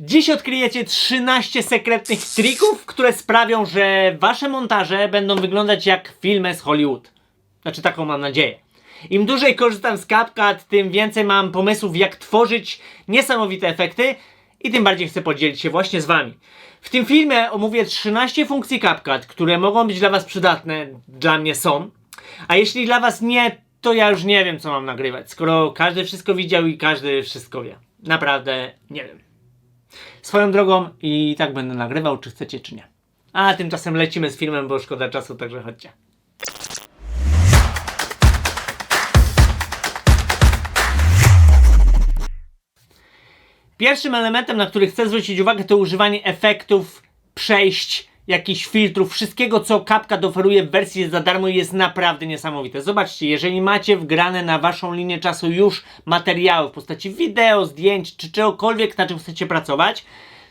Dziś odkryjecie 13 sekretnych trików, które sprawią, że wasze montaże będą wyglądać jak filmy z Hollywood. Znaczy taką mam nadzieję. Im dłużej korzystam z CapCut, tym więcej mam pomysłów jak tworzyć niesamowite efekty i tym bardziej chcę podzielić się właśnie z wami. W tym filmie omówię 13 funkcji CapCut, które mogą być dla was przydatne, dla mnie są. A jeśli dla was nie, to ja już nie wiem co mam nagrywać, skoro każdy wszystko widział i każdy wszystko wie. Naprawdę nie wiem. Swoją drogą i tak będę nagrywał, czy chcecie, czy nie. A tymczasem lecimy z filmem, bo szkoda czasu, także chodźcie. Pierwszym elementem, na który chcę zwrócić uwagę, to używanie efektów, przejść, jakichś filtrów, wszystkiego, co CapCut oferuje w wersji za darmo jest naprawdę niesamowite. Zobaczcie, jeżeli macie wgrane na waszą linię czasu już materiały w postaci wideo, zdjęć, czy czegokolwiek, na czym chcecie pracować,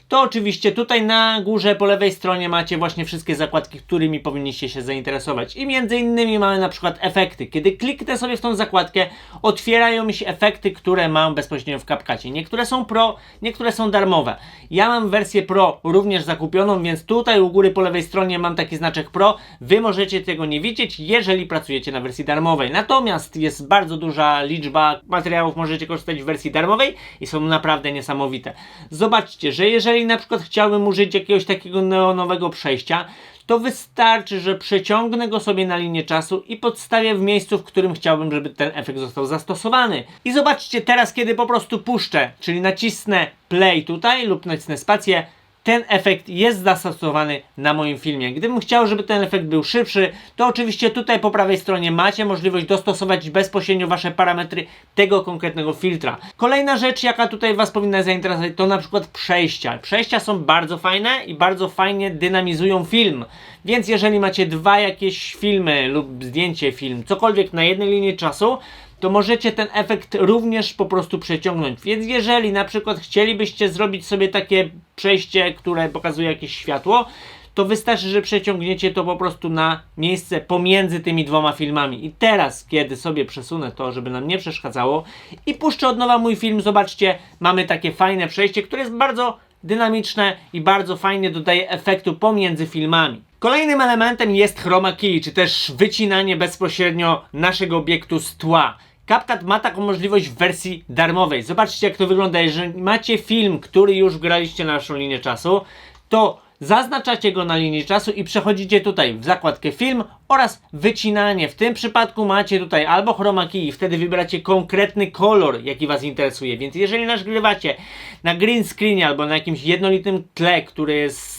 to oczywiście tutaj na górze po lewej stronie macie właśnie wszystkie zakładki, którymi powinniście się zainteresować. I między innymi mamy na przykład efekty. Kiedy kliknę sobie w tą zakładkę, otwierają mi się efekty, które mam bezpośrednio w CapCutie. Niektóre są pro, niektóre są darmowe. Ja mam wersję pro również zakupioną, więc tutaj u góry po lewej stronie mam taki znaczek pro. Wy możecie tego nie widzieć, jeżeli pracujecie na wersji darmowej. Natomiast jest bardzo duża liczba materiałów, możecie korzystać w wersji darmowej i są naprawdę niesamowite. Zobaczcie, że jeżeli na przykład chciałbym użyć jakiegoś takiego neonowego przejścia, to wystarczy, że przeciągnę go sobie na linię czasu i podstawię w miejscu, w którym chciałbym, żeby ten efekt został zastosowany. I zobaczcie teraz, kiedy po prostu puszczę, czyli nacisnę play tutaj lub nacisnę spację, ten efekt jest zastosowany na moim filmie. Gdybym chciał, żeby ten efekt był szybszy, to oczywiście tutaj po prawej stronie macie możliwość dostosować bezpośrednio wasze parametry tego konkretnego filtra. Kolejna rzecz, jaka tutaj was powinna zainteresować, to na przykład przejścia. Przejścia są bardzo fajne i bardzo fajnie dynamizują film. Więc jeżeli macie dwa jakieś filmy lub zdjęcie film, cokolwiek na jednej linii czasu, to możecie ten efekt również po prostu przeciągnąć. Więc jeżeli na przykład chcielibyście zrobić sobie takie przejście, które pokazuje jakieś światło, to wystarczy, że przeciągniecie to po prostu na miejsce pomiędzy tymi dwoma filmami. I teraz, kiedy sobie przesunę to, żeby nam nie przeszkadzało i puszczę od nowa mój film, zobaczcie, mamy takie fajne przejście, które jest bardzo dynamiczne i bardzo fajnie dodaje efektu pomiędzy filmami. Kolejnym elementem jest chroma key, czy też wycinanie bezpośrednio naszego obiektu z tła. CapCut ma taką możliwość w wersji darmowej. Zobaczcie jak to wygląda. Jeżeli macie film, który już graliście na naszą linię czasu, to zaznaczacie go na linii czasu i przechodzicie tutaj w zakładkę film oraz wycinanie. W tym przypadku macie tutaj albo chroma key i wtedy wybieracie konkretny kolor, jaki Was interesuje. Więc jeżeli nagrywacie na green screenie albo na jakimś jednolitym tle, który jest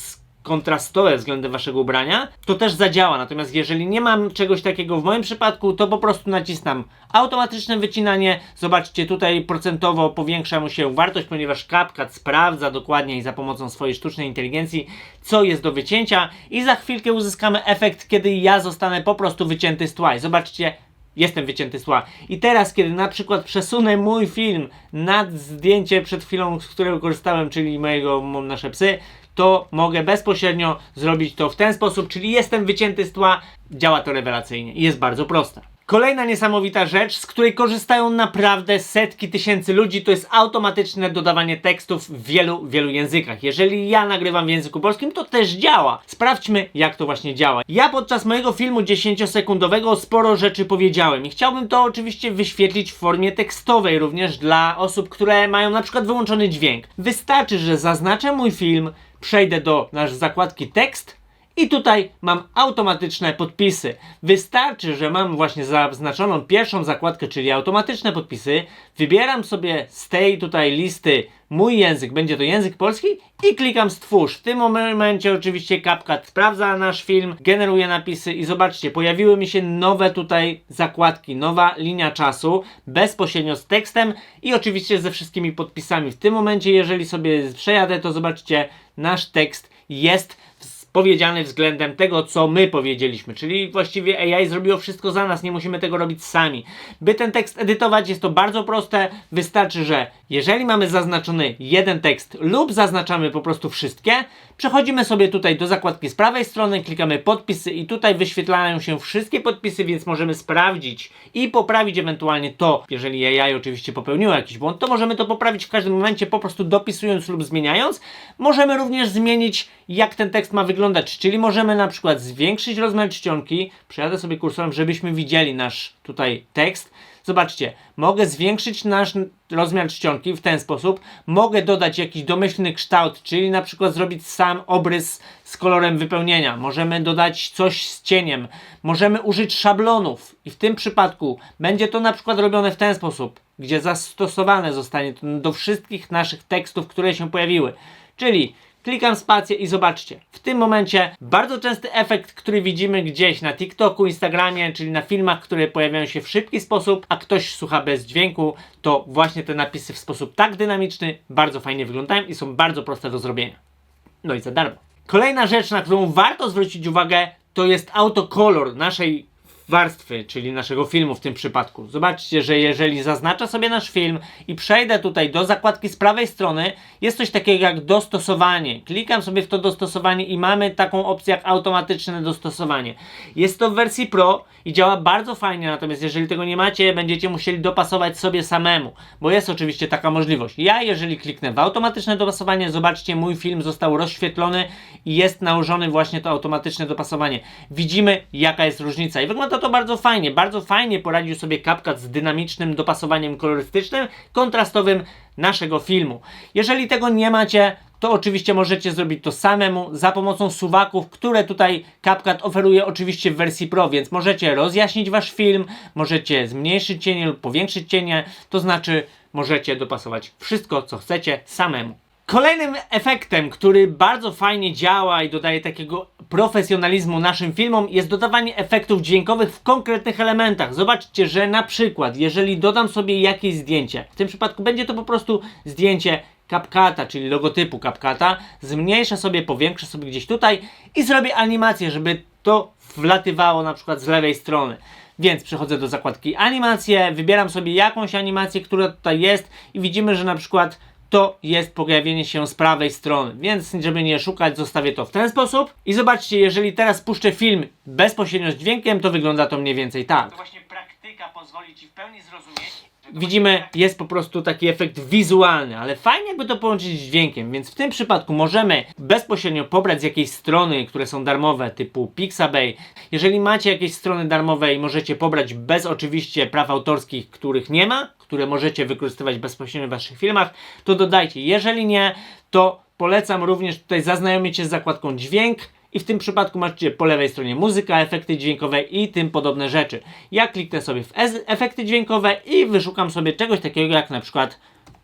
kontrastowe względem waszego ubrania, to też zadziała. Natomiast jeżeli nie mam czegoś takiego w moim przypadku, to po prostu nacisnam automatyczne wycinanie. Zobaczcie, tutaj procentowo powiększa mu się wartość, ponieważ CapCut sprawdza dokładnie i za pomocą swojej sztucznej inteligencji, co jest do wycięcia i za chwilkę uzyskamy efekt, kiedy ja zostanę po prostu wycięty z tła. I zobaczcie, jestem wycięty z tła. I teraz, kiedy na przykład przesunę mój film nad zdjęcie przed chwilą, z którego korzystałem, czyli mojego mam nasze psy, to mogę bezpośrednio zrobić to w ten sposób, czyli jestem wycięty z tła, działa to rewelacyjnie i jest bardzo proste. Kolejna niesamowita rzecz, z której korzystają naprawdę setki tysięcy ludzi, to jest automatyczne dodawanie tekstów w wielu, wielu językach. Jeżeli ja nagrywam w języku polskim, to też działa. Sprawdźmy, jak to właśnie działa. Ja podczas mojego filmu 10-sekundowego sporo rzeczy powiedziałem i chciałbym to oczywiście wyświetlić w formie tekstowej również dla osób, które mają na przykład wyłączony dźwięk. Wystarczy, że zaznaczę mój film, przejdę do nasz zakładki tekst i tutaj mam automatyczne podpisy. Wystarczy, że mam właśnie zaznaczoną pierwszą zakładkę, czyli automatyczne podpisy. Wybieram sobie z tej tutaj listy mój język, będzie to język polski i klikam stwórz. W tym momencie oczywiście CapCut sprawdza nasz film, generuje napisy i zobaczcie, pojawiły mi się nowe tutaj zakładki, nowa linia czasu, bezpośrednio z tekstem i oczywiście ze wszystkimi podpisami. W tym momencie, jeżeli sobie przejadę, to zobaczcie, nasz tekst jest w powiedziany względem tego, co my powiedzieliśmy. Czyli właściwie AI zrobiło wszystko za nas, nie musimy tego robić sami. By ten tekst edytować jest to bardzo proste. Wystarczy, że jeżeli mamy zaznaczony jeden tekst lub zaznaczamy po prostu wszystkie, przechodzimy sobie tutaj do zakładki z prawej strony, klikamy podpisy i tutaj wyświetlają się wszystkie podpisy, więc możemy sprawdzić i poprawić ewentualnie to, jeżeli AI oczywiście popełniło jakiś błąd, to możemy to poprawić w każdym momencie po prostu dopisując lub zmieniając. Możemy również zmienić jak ten tekst ma wyglądać, czyli możemy na przykład zwiększyć rozmiar czcionki, przejadę sobie kursorem, żebyśmy widzieli nasz tutaj tekst. Zobaczcie, mogę zwiększyć nasz rozmiar czcionki w ten sposób. Mogę dodać jakiś domyślny kształt, czyli na przykład zrobić sam obrys z kolorem wypełnienia. Możemy dodać coś z cieniem. Możemy użyć szablonów i w tym przypadku będzie to na przykład robione w ten sposób, gdzie zastosowane zostanie to do wszystkich naszych tekstów, które się pojawiły. Czyli Klikam spację i zobaczcie. W tym momencie bardzo częsty efekt, który widzimy gdzieś na TikToku, Instagramie, czyli na filmach, które pojawiają się w szybki sposób, a ktoś słucha bez dźwięku, to właśnie te napisy w sposób tak dynamiczny bardzo fajnie wyglądają i są bardzo proste do zrobienia. No i za darmo. Kolejna rzecz, na którą warto zwrócić uwagę, to jest autokolor naszej warstwy, czyli naszego filmu w tym przypadku. Zobaczcie, że jeżeli zaznaczę sobie nasz film i przejdę tutaj do zakładki z prawej strony, jest coś takiego jak dostosowanie. Klikam sobie w to dostosowanie i mamy taką opcję jak automatyczne dostosowanie. Jest to w wersji Pro i działa bardzo fajnie, natomiast jeżeli tego nie macie, będziecie musieli dopasować sobie samemu, bo jest oczywiście taka możliwość. Ja jeżeli kliknę w automatyczne dopasowanie, zobaczcie, mój film został rozświetlony i jest nałożony właśnie to automatyczne dopasowanie. Widzimy jaka jest różnica i wygląda to bardzo fajnie. Bardzo fajnie poradził sobie CapCut z dynamicznym dopasowaniem kolorystycznym, kontrastowym naszego filmu. Jeżeli tego nie macie, to oczywiście możecie zrobić to samemu za pomocą suwaków, które tutaj CapCut oferuje oczywiście w wersji Pro, więc możecie rozjaśnić wasz film, możecie zmniejszyć cienie lub powiększyć cienie, to znaczy możecie dopasować wszystko co chcecie samemu. Kolejnym efektem, który bardzo fajnie działa i dodaje takiego profesjonalizmu naszym filmom, jest dodawanie efektów dźwiękowych w konkretnych elementach. Zobaczcie, że na przykład, jeżeli dodam sobie jakieś zdjęcie, w tym przypadku będzie to po prostu zdjęcie CapCuta, czyli logotypu CapCuta, zmniejszę sobie, powiększę sobie gdzieś tutaj i zrobię animację, żeby to wlatywało na przykład z lewej strony. Więc przechodzę do zakładki animacje, wybieram sobie jakąś animację, która tutaj jest i widzimy, że na przykład to jest pojawienie się z prawej strony. Więc, żeby nie szukać, zostawię to w ten sposób. I zobaczcie, jeżeli teraz puszczę film bezpośrednio z dźwiękiem, to wygląda to mniej więcej tak. To właśnie praktyka pozwoli Ci w pełni zrozumieć. Widzimy, jest po prostu taki efekt wizualny, ale fajnie jakby to połączyć z dźwiękiem, więc w tym przypadku możemy bezpośrednio pobrać z jakiejś strony, które są darmowe, typu Pixabay. Jeżeli macie jakieś strony darmowe i możecie pobrać bez oczywiście praw autorskich, których nie ma, które możecie wykorzystywać bezpośrednio w waszych filmach, to dodajcie. Jeżeli nie, to polecam również tutaj zaznajomić się z zakładką dźwięk i w tym przypadku macie po lewej stronie muzyka, efekty dźwiękowe i tym podobne rzeczy. Ja kliknę sobie w efekty dźwiękowe i wyszukam sobie czegoś takiego jak na przykład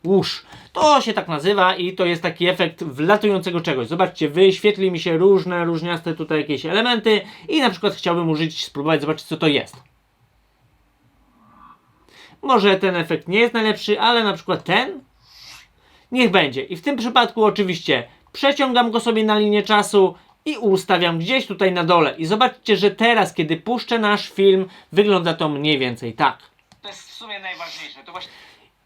łusz. To się tak nazywa i to jest taki efekt wlatującego czegoś. Zobaczcie, wyświetli mi się różne, różniaste tutaj jakieś elementy i na przykład chciałbym użyć, spróbować zobaczyć co to jest. Może ten efekt nie jest najlepszy, ale na przykład ten niech będzie. I w tym przypadku oczywiście przeciągam go sobie na linię czasu i ustawiam gdzieś tutaj na dole. I zobaczcie, że teraz, kiedy puszczę nasz film, wygląda to mniej więcej tak. To jest w sumie najważniejsze. Właśnie...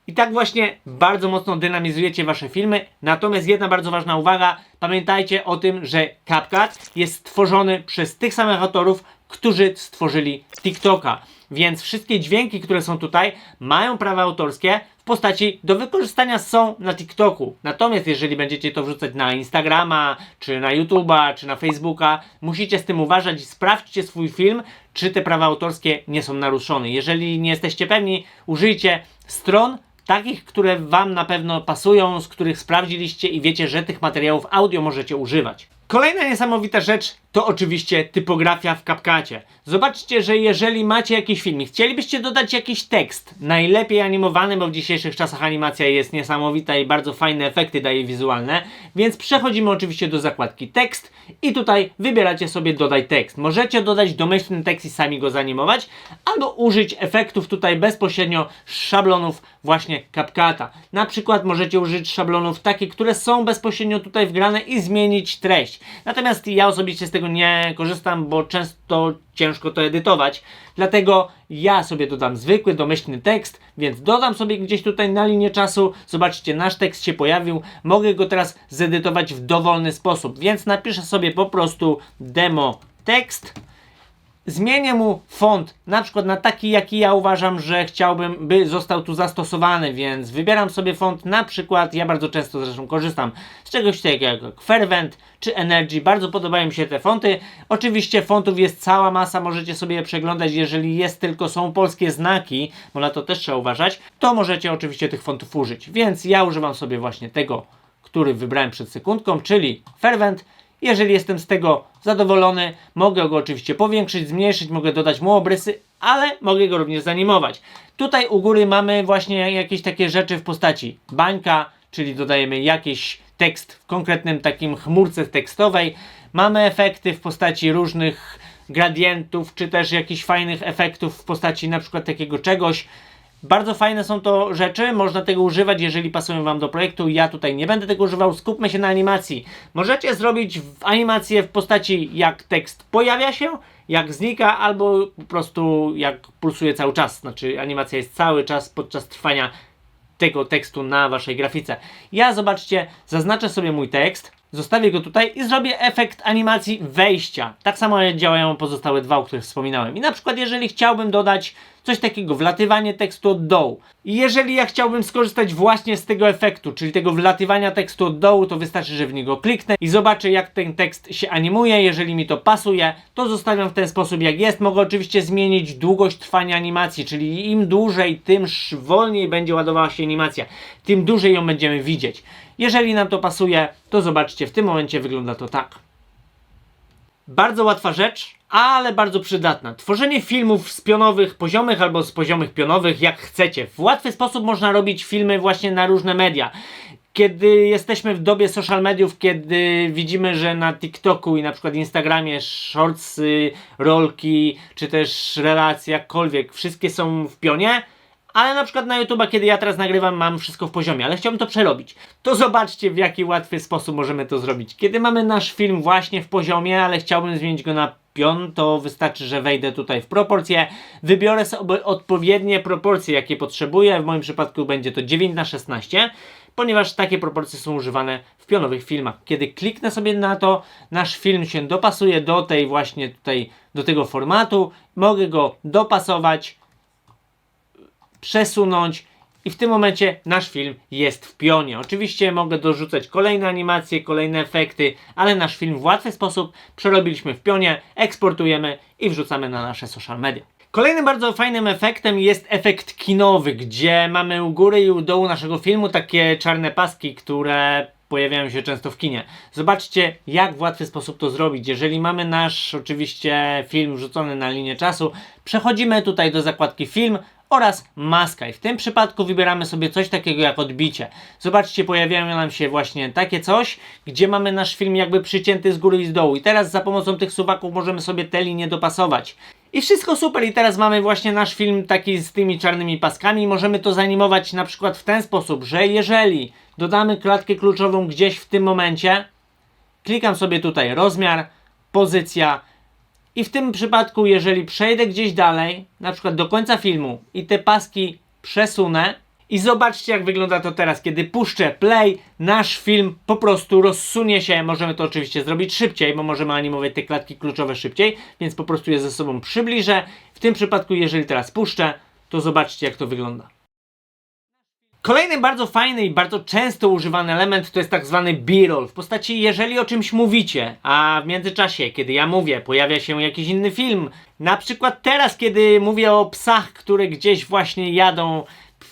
I tak właśnie bardzo mocno dynamizujecie wasze filmy. Natomiast jedna bardzo ważna uwaga, pamiętajcie o tym, że CapCut jest stworzony przez tych samych autorów, którzy stworzyli TikToka. Więc wszystkie dźwięki, które są tutaj, mają prawa autorskie w postaci do wykorzystania są na TikToku. Natomiast jeżeli będziecie to wrzucać na Instagrama, czy na YouTube'a, czy na Facebooka, musicie z tym uważać i sprawdźcie swój film, czy te prawa autorskie nie są naruszone. Jeżeli nie jesteście pewni, użyjcie stron, takich, które Wam na pewno pasują, z których sprawdziliście i wiecie, że tych materiałów audio możecie używać. Kolejna niesamowita rzecz to oczywiście typografia w CapCutie. Zobaczcie, że jeżeli macie jakiś film i chcielibyście dodać jakiś tekst, najlepiej animowany, bo w dzisiejszych czasach animacja jest niesamowita i bardzo fajne efekty daje wizualne, więc przechodzimy oczywiście do zakładki tekst i tutaj wybieracie sobie dodaj tekst. Możecie dodać domyślny tekst i sami go zanimować, albo użyć efektów tutaj bezpośrednio szablonów właśnie CapCuta. Na przykład możecie użyć szablonów takich, które są bezpośrednio tutaj wgrane i zmienić treść. Natomiast ja osobiście z tego nie korzystam, bo często ciężko to edytować. Dlatego ja sobie dodam zwykły, domyślny tekst, więc dodam sobie gdzieś tutaj na linię czasu. Zobaczcie, nasz tekst się pojawił. Mogę go teraz zedytować w dowolny sposób, więc napiszę sobie po prostu demo tekst zmienię mu font na przykład na taki, jaki ja uważam, że chciałbym, by został tu zastosowany, więc wybieram sobie font na przykład, ja bardzo często zresztą korzystam z czegoś takiego jak Fervent czy Energy, bardzo podobają mi się te fonty. Oczywiście fontów jest cała masa, możecie sobie je przeglądać, jeżeli jest tylko są polskie znaki, bo na to też trzeba uważać, to możecie oczywiście tych fontów użyć, więc ja używam sobie właśnie tego, który wybrałem przed sekundką, czyli Fervent, jeżeli jestem z tego zadowolony, mogę go oczywiście powiększyć, zmniejszyć, mogę dodać mu obrysy, ale mogę go również zanimować. Tutaj u góry mamy właśnie jakieś takie rzeczy w postaci bańka, czyli dodajemy jakiś tekst w konkretnym takim chmurce tekstowej. Mamy efekty w postaci różnych gradientów, czy też jakichś fajnych efektów w postaci na przykład takiego czegoś. Bardzo fajne są to rzeczy, można tego używać, jeżeli pasują Wam do projektu. Ja tutaj nie będę tego używał, skupmy się na animacji. Możecie zrobić animację w postaci jak tekst pojawia się, jak znika, albo po prostu jak pulsuje cały czas. Znaczy animacja jest cały czas podczas trwania tego tekstu na Waszej grafice. Ja zobaczcie, zaznaczę sobie mój tekst, zostawię go tutaj i zrobię efekt animacji wejścia. Tak samo działają pozostałe dwa, o których wspominałem. I na przykład jeżeli chciałbym dodać coś takiego, wlatywanie tekstu od dołu. I jeżeli ja chciałbym skorzystać właśnie z tego efektu, czyli tego wlatywania tekstu od dołu, to wystarczy, że w niego kliknę i zobaczę jak ten tekst się animuje. Jeżeli mi to pasuje, to zostawiam w ten sposób jak jest. Mogę oczywiście zmienić długość trwania animacji, czyli im dłużej, tym wolniej będzie ładowała się animacja, tym dłużej ją będziemy widzieć. Jeżeli nam to pasuje, to zobaczcie, w tym momencie wygląda to tak. Bardzo łatwa rzecz, ale bardzo przydatna. Tworzenie filmów z pionowych poziomych albo z poziomych pionowych, jak chcecie. W łatwy sposób można robić filmy właśnie na różne media. Kiedy jesteśmy w dobie social mediów, kiedy widzimy, że na TikToku i na przykład Instagramie shortsy, rolki, czy też relacje, jakkolwiek, wszystkie są w pionie, ale na przykład na YouTube'a, kiedy ja teraz nagrywam, mam wszystko w poziomie, ale chciałbym to przerobić. To zobaczcie, w jaki łatwy sposób możemy to zrobić. Kiedy mamy nasz film właśnie w poziomie, ale chciałbym zmienić go na pion, to wystarczy, że wejdę tutaj w proporcje, wybiorę sobie odpowiednie proporcje, jakie potrzebuję. W moim przypadku będzie to 9 na 16 ponieważ takie proporcje są używane w pionowych filmach. Kiedy kliknę sobie na to, nasz film się dopasuje do tej właśnie tutaj, do tego formatu, mogę go dopasować, przesunąć i w tym momencie nasz film jest w pionie. Oczywiście mogę dorzucać kolejne animacje, kolejne efekty, ale nasz film w łatwy sposób przerobiliśmy w pionie, eksportujemy i wrzucamy na nasze social media. Kolejnym bardzo fajnym efektem jest efekt kinowy, gdzie mamy u góry i u dołu naszego filmu takie czarne paski, które pojawiają się często w kinie. Zobaczcie, jak w łatwy sposób to zrobić. Jeżeli mamy nasz oczywiście film wrzucony na linię czasu, przechodzimy tutaj do zakładki film oraz maska i w tym przypadku wybieramy sobie coś takiego jak odbicie. Zobaczcie, pojawiają nam się właśnie takie coś, gdzie mamy nasz film jakby przycięty z góry i z dołu i teraz za pomocą tych suwaków możemy sobie te linie dopasować. I wszystko super i teraz mamy właśnie nasz film taki z tymi czarnymi paskami możemy to zanimować na przykład w ten sposób, że jeżeli dodamy klatkę kluczową gdzieś w tym momencie, klikam sobie tutaj rozmiar, pozycja i w tym przypadku jeżeli przejdę gdzieś dalej, na przykład do końca filmu i te paski przesunę i zobaczcie jak wygląda to teraz, kiedy puszczę play, nasz film po prostu rozsunie się, możemy to oczywiście zrobić szybciej, bo możemy animować te klatki kluczowe szybciej, więc po prostu je ze sobą przybliżę. W tym przypadku jeżeli teraz puszczę, to zobaczcie jak to wygląda. Kolejny bardzo fajny i bardzo często używany element to jest tak zwany b-roll w postaci jeżeli o czymś mówicie, a w międzyczasie, kiedy ja mówię, pojawia się jakiś inny film. Na przykład teraz, kiedy mówię o psach, które gdzieś właśnie jadą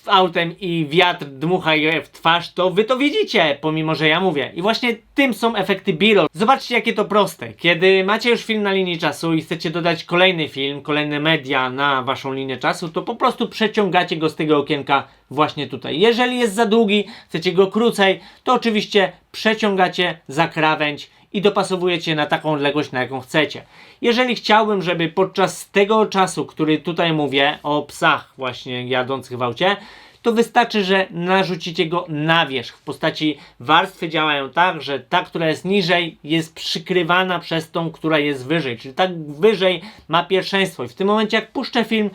autem i wiatr dmucha je w twarz, to wy to widzicie, pomimo że ja mówię. I właśnie tym są efekty b-roll. Zobaczcie jakie to proste. Kiedy macie już film na linii czasu i chcecie dodać kolejny film, kolejne media na waszą linię czasu, to po prostu przeciągacie go z tego okienka właśnie tutaj. Jeżeli jest za długi, chcecie go krócej, to oczywiście przeciągacie za krawędź i dopasowujecie na taką odległość, na jaką chcecie. Jeżeli chciałbym, żeby podczas tego czasu, który tutaj mówię o psach właśnie jadących w aucie, to wystarczy, że narzucicie go na wierzch. W postaci warstwy działają tak, że ta, która jest niżej, jest przykrywana przez tą, która jest wyżej. Czyli tak wyżej ma pierwszeństwo. I w tym momencie, jak puszczę film,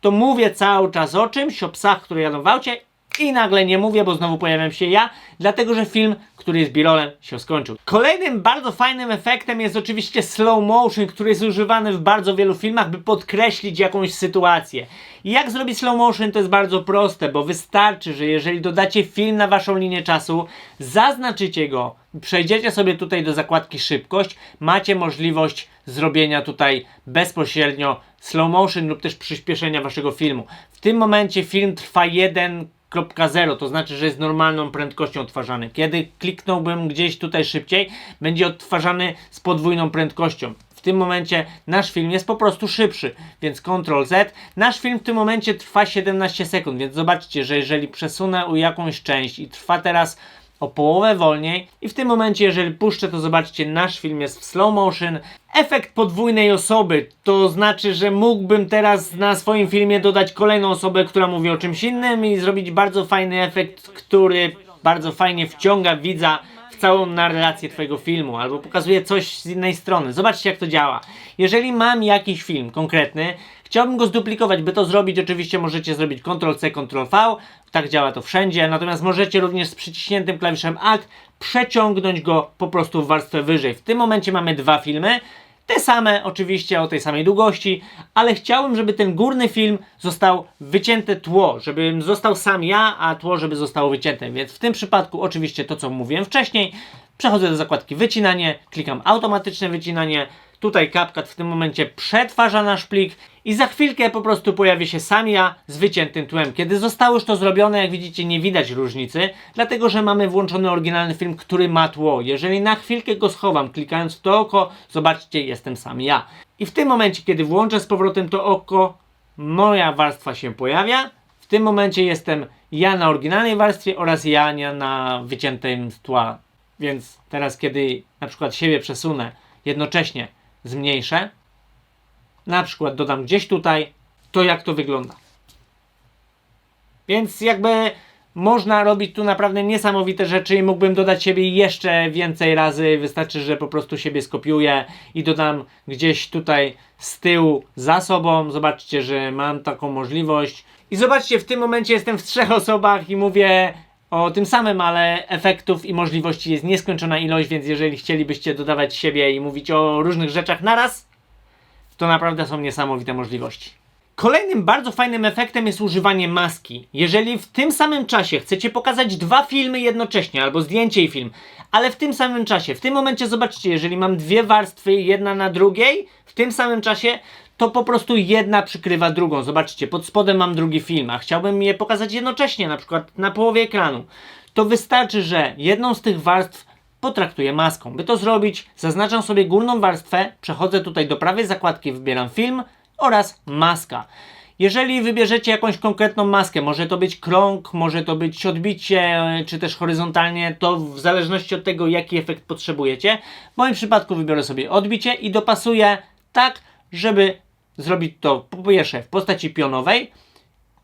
to mówię cały czas o czymś, o psach, które jadą w aucie i nagle nie mówię, bo znowu pojawiam się ja, dlatego że film, który jest birolem, się skończył. Kolejnym bardzo fajnym efektem jest oczywiście slow motion, który jest używany w bardzo wielu filmach, by podkreślić jakąś sytuację. I jak zrobić slow motion to jest bardzo proste, bo wystarczy, że jeżeli dodacie film na waszą linię czasu, zaznaczycie go, przejdziecie sobie tutaj do zakładki szybkość, macie możliwość zrobienia tutaj bezpośrednio slow motion lub też przyspieszenia waszego filmu. W tym momencie film trwa 1.0, to znaczy, że jest normalną prędkością odtwarzany. Kiedy kliknąłbym gdzieś tutaj szybciej, będzie odtwarzany z podwójną prędkością. W tym momencie nasz film jest po prostu szybszy, więc Ctrl Z. Nasz film w tym momencie trwa 17 sekund, więc zobaczcie, że jeżeli przesunę u jakąś część i trwa teraz o połowę wolniej i w tym momencie jeżeli puszczę to zobaczcie nasz film jest w slow motion efekt podwójnej osoby to znaczy, że mógłbym teraz na swoim filmie dodać kolejną osobę, która mówi o czymś innym i zrobić bardzo fajny efekt, który bardzo fajnie wciąga widza w całą narrację twojego filmu albo pokazuje coś z innej strony. Zobaczcie jak to działa. Jeżeli mam jakiś film konkretny, chciałbym go zduplikować, by to zrobić oczywiście możecie zrobić Ctrl-C, Ctrl-V, tak działa to wszędzie, natomiast możecie również z przyciśniętym klawiszem ACT przeciągnąć go po prostu w warstwę wyżej. W tym momencie mamy dwa filmy, te same, oczywiście o tej samej długości, ale chciałbym, żeby ten górny film został wycięte tło, żebym został sam ja, a tło, żeby zostało wycięte. Więc w tym przypadku, oczywiście to, co mówiłem wcześniej, przechodzę do zakładki wycinanie, klikam automatyczne wycinanie. Tutaj CapCut w tym momencie przetwarza nasz plik i za chwilkę po prostu pojawi się sam ja z wyciętym tłem. Kiedy zostało już to zrobione, jak widzicie, nie widać różnicy, dlatego że mamy włączony oryginalny film, który ma tło. Jeżeli na chwilkę go schowam, klikając w to oko, zobaczcie, jestem sam ja. I w tym momencie, kiedy włączę z powrotem to oko, moja warstwa się pojawia. W tym momencie jestem ja na oryginalnej warstwie oraz ja na wyciętym tła. Więc teraz, kiedy na przykład siebie przesunę, jednocześnie zmniejszę, na przykład dodam gdzieś tutaj, to jak to wygląda. Więc jakby można robić tu naprawdę niesamowite rzeczy i mógłbym dodać siebie jeszcze więcej razy. Wystarczy, że po prostu siebie skopiuję i dodam gdzieś tutaj z tyłu za sobą. Zobaczcie, że mam taką możliwość. I zobaczcie, w tym momencie jestem w trzech osobach i mówię o tym samym, ale efektów i możliwości jest nieskończona ilość, więc jeżeli chcielibyście dodawać siebie i mówić o różnych rzeczach naraz, to naprawdę są niesamowite możliwości. Kolejnym bardzo fajnym efektem jest używanie maski. Jeżeli w tym samym czasie chcecie pokazać dwa filmy jednocześnie, albo zdjęcie i film, ale w tym samym czasie, w tym momencie zobaczcie, jeżeli mam dwie warstwy, jedna na drugiej, w tym samym czasie, to po prostu jedna przykrywa drugą. Zobaczcie, pod spodem mam drugi film, a chciałbym je pokazać jednocześnie, na przykład na połowie ekranu. To wystarczy, że jedną z tych warstw potraktuję maską. By to zrobić, zaznaczam sobie górną warstwę, przechodzę tutaj do prawej zakładki, wybieram film oraz maska. Jeżeli wybierzecie jakąś konkretną maskę, może to być krąg, może to być odbicie, czy też horyzontalnie, to w zależności od tego, jaki efekt potrzebujecie. W moim przypadku wybiorę sobie odbicie i dopasuję tak, żeby zrobić to po pierwsze w postaci pionowej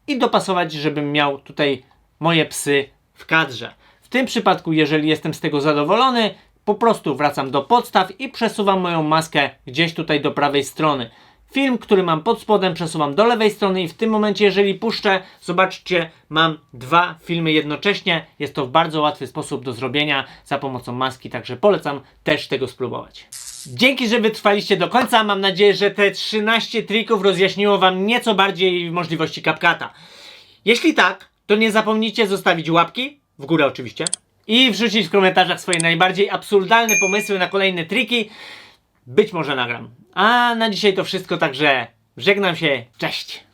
i dopasować, żebym miał tutaj moje psy w kadrze. W tym przypadku, jeżeli jestem z tego zadowolony, po prostu wracam do podstaw i przesuwam moją maskę gdzieś tutaj do prawej strony. Film, który mam pod spodem, przesuwam do lewej strony i w tym momencie, jeżeli puszczę, zobaczcie, mam dwa filmy jednocześnie. Jest to bardzo łatwy sposób do zrobienia za pomocą maski, także polecam też tego spróbować. Dzięki, że wytrwaliście do końca. Mam nadzieję, że te 13 trików rozjaśniło Wam nieco bardziej możliwości CapCuta. Jeśli tak, to nie zapomnijcie zostawić łapki, w górę oczywiście, i wrzucić w komentarzach swoje najbardziej absurdalne pomysły na kolejne triki. Być może nagram. A na dzisiaj to wszystko, także żegnam się, cześć!